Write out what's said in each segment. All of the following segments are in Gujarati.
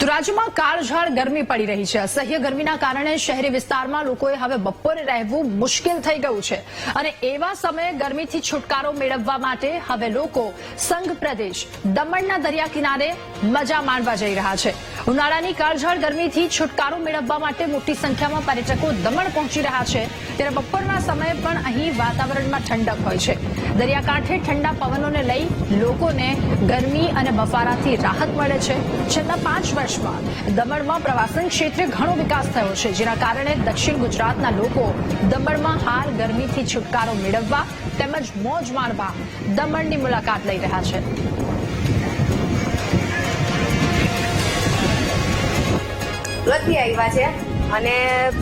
તો રાજ્યમાં કાળઝાળ ગરમી પડી રહી છે. અસહ્ય ગરમીના કારણે શહેરી વિસ્તારમાં લોકોએ હવે બપોરે રહેવું મુશ્કેલ થઈ ગયું છે. અને એવા સમયે ગરમીથી છુટકારો મેળવવા માટે હવે લોકો સંઘ પ્રદેશ, દમણના દરિયા કિનારે મજા માણવા જઈ રહ્યા છે. ઉનાળાની કાળઝાળ ગરમીથી છુટકારો મેળવવા માટે મોટી સંખ્યામાં પર્યટકો દમણ પહોંચી રહ્યા છે. ત્યારે બપોરના સમયે પણ અહીં વાતાવરણમાં ઠંડક હોય છે. દરિયાકાંઠે ઠંડા પવનોને લઈ લોકોને ગરમી અને બફારાથી રાહત મળે છે. છેલ્લા પાંચ વર્ષમાં દમણમાં પ્રવાસન ક્ષેત્રે ઘણો વિકાસ થયો છે, જેના કારણે દક્ષિણ ગુજરાતના લોકો દમણમાં હાલ ગરમીથી છુટકારો મેળવવા તેમજ મોજ માણવા દમણની મુલાકાત લઈ રહ્યા છે. સુરતથી આવ્યા છે અને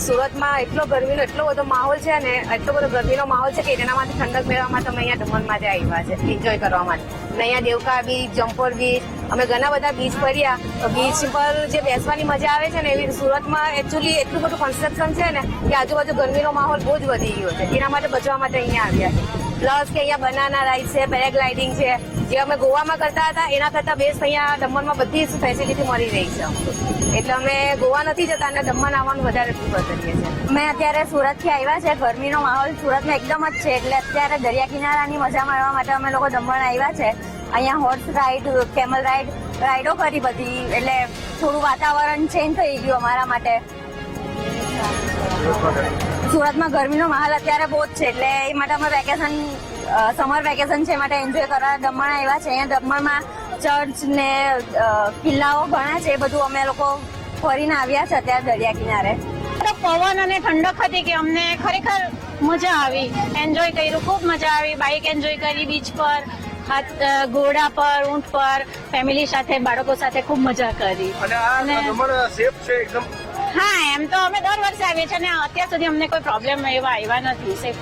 સુરતમાં એટલો ગરમીનો એટલો બધો માહોલ છે અને એટલો બધો ગરમીનો માહોલ છે કે એનામાંથી ઠંડક મેળવવા માટે અહીંયા દમણ માટે આવ્યા છે. એન્જોય કરવા માટે. અને અહીંયા દેવકા બીચ જમ્પોર બીચ. અમે ઘણા બધા બીચ ફર્યા. બીચ પર જે બેસવાની મજા આવે છે ને, એવી સુરતમાં એકચ્યુઅલી એટલું બધું કન્સ્ટ્રક્શન છે ને કે આજુબાજુ ગરમીનો માહોલ બહુ જ વધી ગયો છે. એના માટે બચવા માટે અહીંયા આવ્યા છે. પ્લસ કે અહીંયા બનાના રાઈડ છે પેરાગ્લાઇડિંગ છે. જે અમે ગોવામાં કરતા હતા, એના કરતા બેસ્ટ અહીંયા દમણમાં બધી જ ફેસિલિટી મળી રહી છે એટલે અમે ગોવા નથી જતા અને દમણ આવવાનું વધારે પ્રિફર કરીએ છીએ. મેં અત્યારે સુરતથી આવ્યા છે. ગરમીનો માહોલ સુરતમાં એકદમ જ છે. એટલે અત્યારે દરિયા કિનારાની મજા માણવા માટે અમે લોકો દમણ આવ્યા છે. અહીંયા હોર્સ રાઈડ કેમલ રાઈડ રાઈડો કરી બધી. એટલે થોડું વાતાવરણ ચેન્જ થઈ ગયું અમારા માટે. સુરતમાં ગરમીનો માહોલ અત્યારે બહુ જ છે, એટલે એ માટે અમે વેકેશન સમર વેકેશન છે માટે એન્જોય કરવા દમણ આવ્યા છે. અહીંયા દમણમાં ચર્ચ ને કિલ્લાઓ ઘણા છે, એ બધું અમે લોકો ફરીને આવ્યા છે અત્યારે દરિયા કિનારે. પવન અને ઠંડક હતી કે અમને ખરેખર મજા આવી. એન્જોય કર્યું, ખૂબ મજા આવી. બાઇક એન્જોય કરી બીચ પર. ઘોડા પર ઊંટ પર ફેમિલી સાથે બાળકો સાથે ખૂબ મજા કરી. અને સેફ છે એકદમ. હા એમ તો અમે દર વર્ષે આવીએ છીએ અને અત્યાર સુધી અમને કોઈ પ્રોબ્લેમ એવા આવ્યા નથી સેફ